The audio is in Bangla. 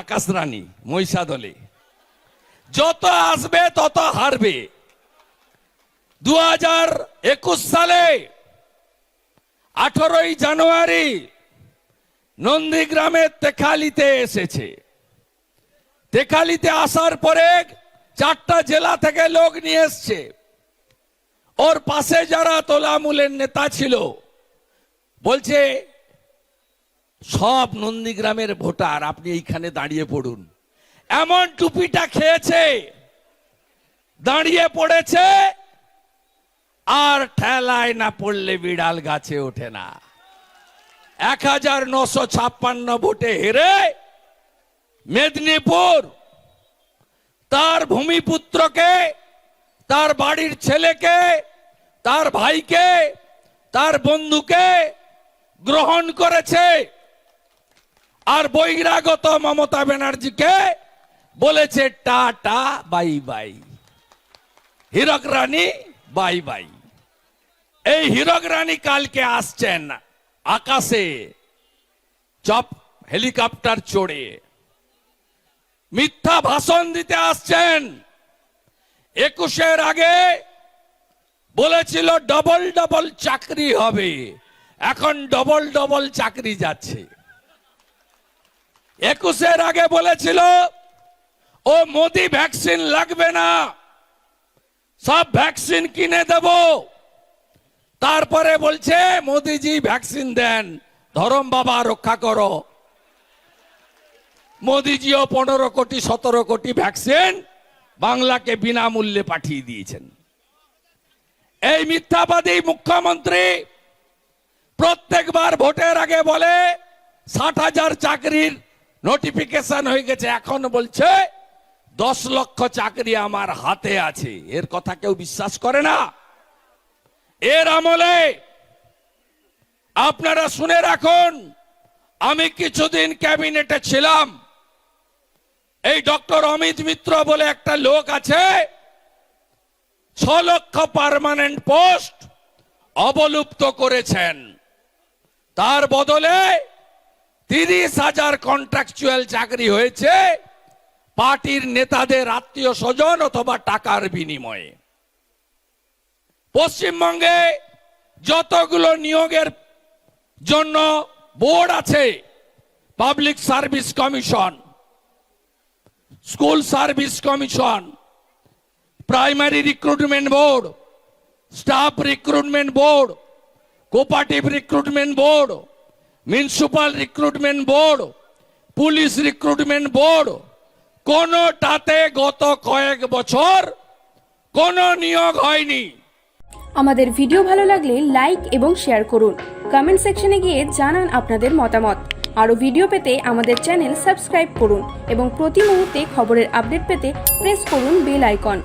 আকাশ রানী, মহিষাদলে। যত আসবে, তত হারবে। দু হাজার একুশ সালে আঠারোই জানুয়ারি নন্দীগ্রামের তেখালিতে এসেছে। তেখালিতে আসার পরে চারটা জেলা থেকে লোক নিয়ে এসছে। ওর পাশে যারা তোলামূলের নেতা ছিল, বলছে সব নন্দীগ্রামের ভোটার, আপনি এইখানে দাঁড়িয়ে পড়ুন। এমন টুপিটা খেয়েছে, দাঁড়িয়ে পড়েছে, আর ঠেলায় না পড়লে বিড়াল গাছে ওঠে না। এক হাজার নশো ছাপ্পান্ন ভোটে হেরে মেদিনীপুর, তার ভূমিপুত্রকে, তার বাড়ির ছেলেকে, তার ভাইকে, তার বন্ধুকে গ্রহণ করেছে। আর বহিরাগত মমতা ব্যানার্জিকে বলেছে tata, bye bye. Hirak Rani, bye bye. এই হীরক রানী কালকে আসছেন আকাশে, চপ হেলিকপ্টার চড়ে। মিথ্যা ভাষণ দিতে আসছেন। একুশের আগে বলেছিল ডবল ডবল চাকরি হবে। এখন ডবল ডবল চাকরি যাচ্ছে। একুশের আগে বলেছিল, ও মোদি ভ্যাকসিন লাগবে না। সব ভ্যাকসিন কিনে দেব। তারপরে বলছে, মোদিজি ভ্যাকসিন দেন। ধরম বাবা, রক্ষা করো। মোদিজিও পনেরো কোটি, সতেরো কোটি ভ্যাকসিন বাংলাকে বিনামূল্যে পাঠিয়ে দিয়েছেন। এই মিথ্যাবাদী মুখ্যমন্ত্রী প্রত্যেকবার ভোটের আগে বলে, ষাট হাজার চাকরির নোটিফিকেশন হয়ে গেছে, এখন বলছে, দশ লক্ষ চাকরি আমার হাতে আছে। এর কথা কেউ বিশ্বাস করে না। এর আমলে, আপনারা শুনে রাখুন, আমি কিছুদিন ক্যাবিনেটে ছিলাম। এই ডক্টর অমিত মিত্র বলে একটা লোক আছে, ছ লক্ষ পার্মানেন্ট পোস্ট অবলুপ্ত করেছেন। তার বদলে তিরিশ হাজার কন্ট্রাকচুয়াল চাকরি হয়েছে, পার্টির নেতাদের আত্মীয় স্বজন অথবা টাকার বিনিময়ে। পশ্চিমবঙ্গে যতগুলো নিয়োগের জন্য বোর্ড আছে public service commission school service commission primary recruitment board staff recruitment board cooperative recruitment board municipal recruitment board police recruitment board কোনোটাতে গত কয়েক বছর কোনো নিয়োগ হয়নি। আমাদের ভিডিও ভালো লাগলে লাইক এবং শেয়ার করুন। কমেন্ট সেকশনে গিয়ে জানান আপনাদের মতামত। আরও ভিডিও পেতে আমাদের চ্যানেল সাবস্ক্রাইব করুন এবং প্রতি মুহূর্তে খবরের আপডেট পেতে প্রেস করুন বেল আইকন।